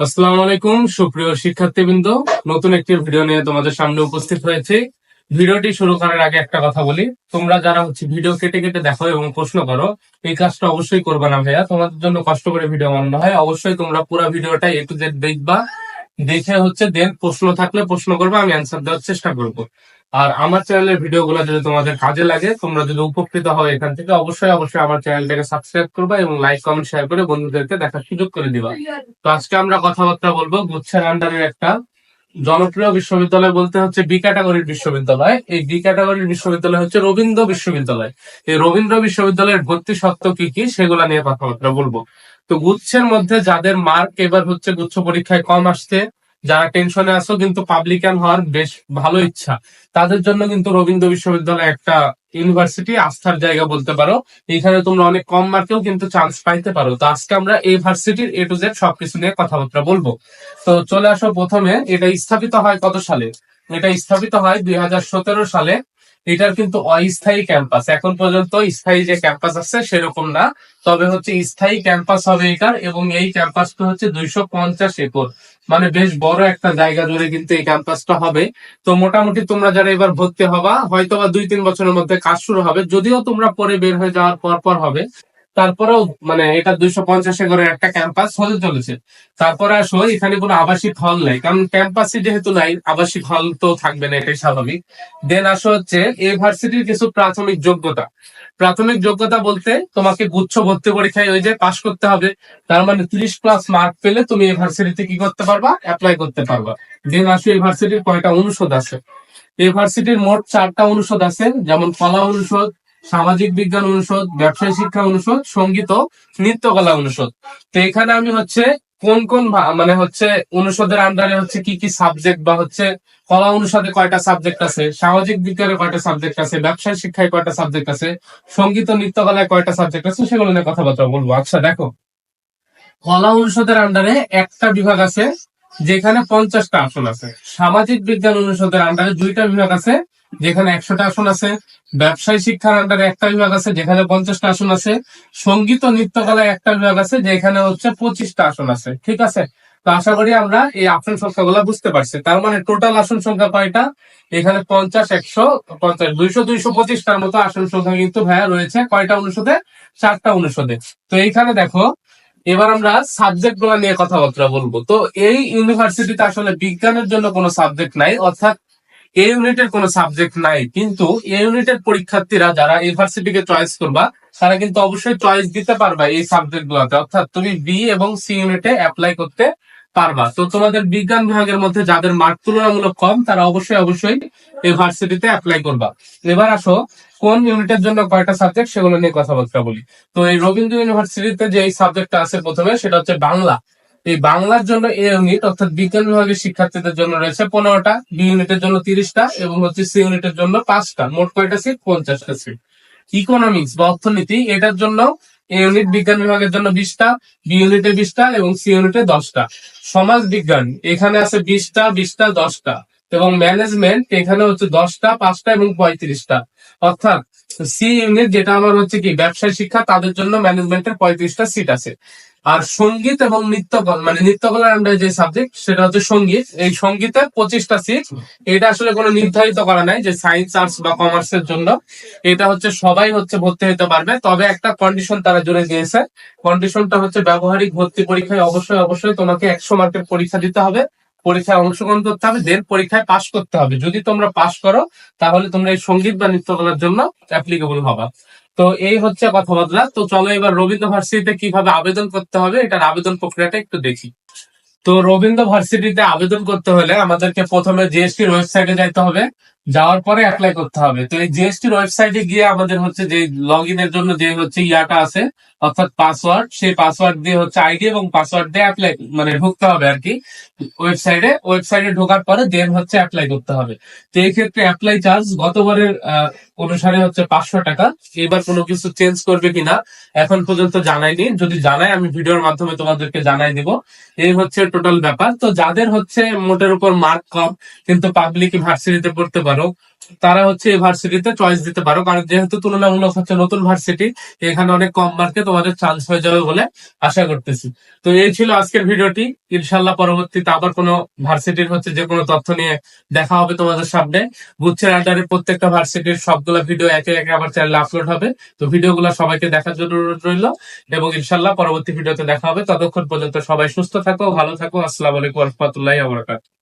আসসালামু আলাইকুম, সুপ্রিয় শিক্ষার্থীবৃন্দ। নতুন একটি ভিডিও নিয়ে তোমাদের সামনে উপস্থিত হয়েছে। ভিডিওটি শুরু করার আগে একটা কথা বলি। তোমরা যারা হচ্ছে ভিডিও কেটে কেটে দেখো এবং প্রশ্ন করো, এই কাজটা অবশ্যই করবে না ভাইয়া। তোমাদের জন্য কষ্ট করে ভিডিও বানানো হয়। অবশ্যই তোমরা পুরো ভিডিওটা এ টু জেড দেখবা। দেখে হচ্ছে দেন প্রশ্ন থাকলে প্রশ্ন করবে, আমি অ্যান্সার দেওয়ার চেষ্টা করব। আর আমার চ্যানেলের ভিডিওগুলো যদি তোমাদের কাজে লাগে, তোমরা যদি উপকৃত হও এখান থেকে, অবশ্যই অবশ্যই আমার চ্যানেলটাকে সাবস্ক্রাইব করবা এবং লাইক কমেন্ট শেয়ার করে বন্ধুদেরকে দেখার সুযোগ করে দিবা। তো আজকে আমরা কথাবার্তা বলব গুচ্ছের আন্ডারের একটা জনপ্রিয় বিশ্ববিদ্যালয় বলতে হচ্ছে বি ক্যাটাগরির বিশ্ববিদ্যালয়। এই বি ক্যাটাগরির বিশ্ববিদ্যালয় হচ্ছে রবীন্দ্র বিশ্ববিদ্যালয়। এই রবীন্দ্র বিশ্ববিদ্যালয়ের ভর্তি সত্ত্ব কি কি, সেগুলা নিয়ে কথাবার্তা বলব। তো গুচ্ছের মধ্যে যাদের মার্ক এবার হচ্ছে গুচ্ছ পরীক্ষায় কম আসছে যারা টেনশনে আছো কিন্তু পাবলিকান হওয়ার বেশ ভালো ইচ্ছা। তাদের জন্য কিন্তু রবীন্দ্র বিশ্ববিদ্যালয় একটা ইউনিভার্সিটি আস্থার জায়গা বলতে পারো। এখানে তোমরা অনেক কম মার্কেও কিন্তু চান্স পাইতে পারো। তো আজকে আমরা এই ভার্সিটির এ টু জেড সবকিছু নিয়ে কথাবার্তা বলব। তো চলে আসো প্রথমে। এটা স্থাপিত হয় কত সালে? এটা স্থাপিত হয় দুই হাজার সতেরো সালে। এটার কিন্তু অস্থায়ী ক্যাম্পাস। এখন পর্যন্ত স্থায়ী যে ক্যাম্পাস আছে সেরকম না। তবে হচ্ছে স্থায়ী ক্যাম্পাস হবে এটার এবং এই ক্যাম্পাসটা হচ্ছে দুইশো পঞ্চাশ একর। মানে বেশ বড় একটা জায়গা জুড়ে কিন্তু এই ক্যাম্পাসটা হবে। তো মোটামুটি তোমরা যারা এবার ভর্তি হবা হয়তো বা দুই তিন বছরের মধ্যে কাজ শুরু হবে। যদিও তোমরা পরে বের হয়ে যাওয়ার পর পর হবে। তারপরেও মানে এটা দুইশো পঞ্চাশ একরের একটা ক্যাম্পাস হতে চলেছে। তারপরে আসো, এখানে কোনো আবাসিক হল নাই। কারণ ক্যাম্পাসে যেহেতু নাই, আবাসিক হল তো থাকবে না, এটাই স্বাভাবিক। দেন আসো হচ্ছে এই ভার্সিটির কিছু প্রাথমিক যোগ্যতা। প্রাথমিক যোগ্যতা বলতে তোমাকে গুচ্ছ ভর্তি পরীক্ষায় ওই যে পাশ করতে হবে। তার মানে ত্রিশ প্লাস মার্ক পেলে তুমি এই ভার্সিটিতে কি করতে পারবা? অ্যাপ্লাই করতে পারবা। দেন আসো এই ভার্সিটির কয়টা অনুষদ আছে? এই ভার্সিটির মোট চারটা অনুষদ আছে, যেমন কলা অনুষদ সামাজিক বিজ্ঞান অনুষদ, ব্যবসায় শিক্ষা অনুষদ, সংগীত ও নৃত্যকলা অনুষদ। তো এখানে আমি হচ্ছে কোন কোন মানে হচ্ছে অনুষদের আন্ডারে হচ্ছে কি কি সাবজেক্ট বা হচ্ছে কলা অনুষদে কয়টা সাবজেক্ট আছে, সামাজিক বিজ্ঞানে কয়টা সাবজেক্ট আছে, ব্যবসায় শিক্ষায় কয়টা সাবজেক্ট আছে, সংগীত ও নৃত্যকলায় কয়টা সাবজেক্ট আছে, সেগুলো নিয়ে কথাবার্তা বলব। আচ্ছা দেখো। কলা অনুষদের আন্ডারে একটা বিভাগ আছে, যেখানে পঞ্চাশটা আসন আছে। সামাজিক বিজ্ঞান অনুষদের আন্ডারে দুইটা বিভাগ আছে যেখানে একশোটা আসন আছে, ব্যবসায় শিক্ষার আন্ডারে একটা বিভাগ আছে, যেখানে পঞ্চাশটা আসন আছে, সংগীত ও নৃত্যকলায় একটা বিভাগ আছে, যেখানে হচ্ছে পঁচিশটা আসন আছে, ঠিক আছে? তো আশা করি আমরা এই আসন সংখ্যাগুলো বুঝতে পারছি। তার মানে টোটাল আসন সংখ্যা কয়টা? এখানে পঞ্চাশ, একশো, পঞ্চাশ, দুইশো দুইশো, পঁচিশটার মতো আসন সংখ্যা কিন্তু ভাইয়া রয়েছে। কয়টা অনুষদে? চারটা অনুষদে। তো এইখানে দেখো, এবার আমরা সাবজেক্টগুলো নিয়ে কথাবার্তা বলব। তো এই ইউনিভার্সিটিতে আসলে বিজ্ঞানের জন্য কোনো সাবজেক্ট নাই, অর্থাৎ এই ইউনিটের কোনো সাবজেক্ট নাই, কিন্তু এই ইউনিটের পরীক্ষার্থীরা যারা ইউনিভার্সিটিকে চয়েস করবা, তারা কিন্তু অবশ্যই চয়েস দিতে পারবা এই সাবজেক্ট গুলোতে। অর্থাৎ তুমি বি এবং সি ইউনিটে অ্যাপ্লাই করতে পারবা। তো তোমাদের বিজ্ঞান বিভাগের মধ্যে যাদের মার্ক তুলনামূলক কম, তারা অবশ্যই অবশ্যই ইউনিভার্সিটিতে অ্যাপ্লাই করবা। এবার আসো, কোন ইউনিটের জন্য কয়টা সাবজেক্ট সেগুলো নিয়ে কথাবার্তা বলি। তো এই রবীন্দ্র ইউনিভার্সিটিতে যে এই সাবজেক্টটা আছে প্রথমে, সেটা হচ্ছে বাংলা। এই বাংলার জন্য এ ইউনিট অর্থাৎ বিজ্ঞান বিভাগের শিক্ষার্থীদের জন্য রয়েছে পনেরোটা বি ইউনিটের জন্য তিরিশটা এবং হচ্ছে সি ইউনিটের জন্য পাঁচটা, মোট কয়টা সিট পঞ্চাশটা সিট ইকোনমিক্স বা অর্থনীতি, এটার জন্য এ ইউনিট বিজ্ঞান বিভাগের জন্য বিশটা বি ইউনিটে বিশটা এবং সি ইউনিটে দশটা। সমাজ বিজ্ঞান, এখানে আছে বিশটা বিশটা, দশটা এবং ম্যানেজমেন্ট এখানে হচ্ছে দশটা, পাঁচটা এবং পঁয়ত্রিশটা। অর্থাৎ সি ইউনিট যেটা আমার হচ্ছে কি, ব্যবসায় শিক্ষা, তাদের জন্য ম্যানেজমেন্টের পঁয়ত্রিশটা সিট আছে। আর সংগীত এবং নৃত্যকলা মানে নৃত্যকলার আন্ডারে যে সাবজেক্ট সেটা হচ্ছে সংগীত। এই সঙ্গীতে পঁচিশটা সিট এটা আসলে কোনো নির্ধারিত করা নাই যে সায়েন্স আর্টস বা কমার্সের জন্য। এটা হচ্ছে সবাই হচ্ছে ভর্তি হতে পারবে। তবে একটা কন্ডিশন তারা জুড়ে দিয়েছে কন্ডিশনটা হচ্ছে ব্যবহারিক ভর্তি পরীক্ষায় অবশ্যই অবশ্যই তোমাকে একশো মার্কের পরীক্ষা দিতে হবে। পরীক্ষায় অংশগ্রহণ করতে হবে দেন পরীক্ষায় পাশ করতে হবে। যদি তোমরা পাশ করো, তাহলে তোমরা এই সংগীত বা নৃত্যকলার জন্য অ্যাপ্লিকেবল হবা। তো এই হচ্ছে কথাবার্তা। তো চলো এবার রবীন্দ্র ভার্সিটিতে কীভাবে আবেদন করতে হবে, এটার আবেদন প্রক্রিয়াটা একটু দেখি। তো রবীন্দ্র ভার্সিটিতে আবেদন করতে হলে আমাদেরকে প্রথমে জিএসটির ওয়েবসাইটে যাইতে হবে। যাওয়ার পরে অ্যাপ্লাই করতে হবে। তো এই জিএসটির ওয়েবসাইটে গিয়ে আমাদের হচ্ছে যে লগ ইনের জন্য যে হচ্ছে ইয়াটা আছে, অর্থাৎ পাসওয়ার্ড সেই পাসওয়ার্ড দিয়ে হচ্ছে আইডি এবং পাসওয়ার্ড দিয়ে অ্যাপ্লাই মানে ঢুকতে হবে আর কি ওয়েবসাইটে ওয়েবসাইটে ঢোকার পরে দেন হচ্ছে অ্যাপ্লাই করতে হবে। তো এই ক্ষেত্রে অ্যাপ্লাই চার্জ গতবারের অনুসারে হচ্ছে পাঁচশো টাকা। এবার কোনো কিছু চেঞ্জ করবে কিনা এখন পর্যন্ত জানাইনি যদি জানাই আমি ভিডিওর মাধ্যমে তোমাদেরকে জানাই দিব। এই হচ্ছে টোটাল ব্যাপার। তো যাদের হচ্ছে মোটের উপর মার্ক কম, কিন্তু পাবলিক ভার্সিটিতে পড়তে পারে পারো তারা হচ্ছে এই ভার্সিটিতে চয়েস দিতে পারো কারণ যেহেতু তুলনামূলক হচ্ছে নতুন ভার্সিটি, এখানে অনেক কম মার্কে তোমাদের চান্স হয়ে যাবে বলে আশা করতেছি। তো এই ছিল আজকের ভিডিওটি। ইনশাল্লাহ পরবর্তীতে আবার কোনো ভার্সিটির হচ্ছে যে কোনো তথ্য নিয়ে দেখা হবে তোমাদের সামনে। গুচ্ছের আন্ডারে প্রত্যেকটা ভার্সিটির সবগুলা ভিডিও একে একে আবার চ্যানেলে আপলোড হবে। তো ভিডিওগুলো সবাইকে দেখার জন্য রইল এবং ইনশাল্লাহ পরবর্তী ভিডিওতে দেখা হবে। ততক্ষণ পর্যন্ত সবাই সুস্থ থাকো, ভালো থাকো। আসসালামু আলাইকুম রহমতুল্লাহ আবরাকাত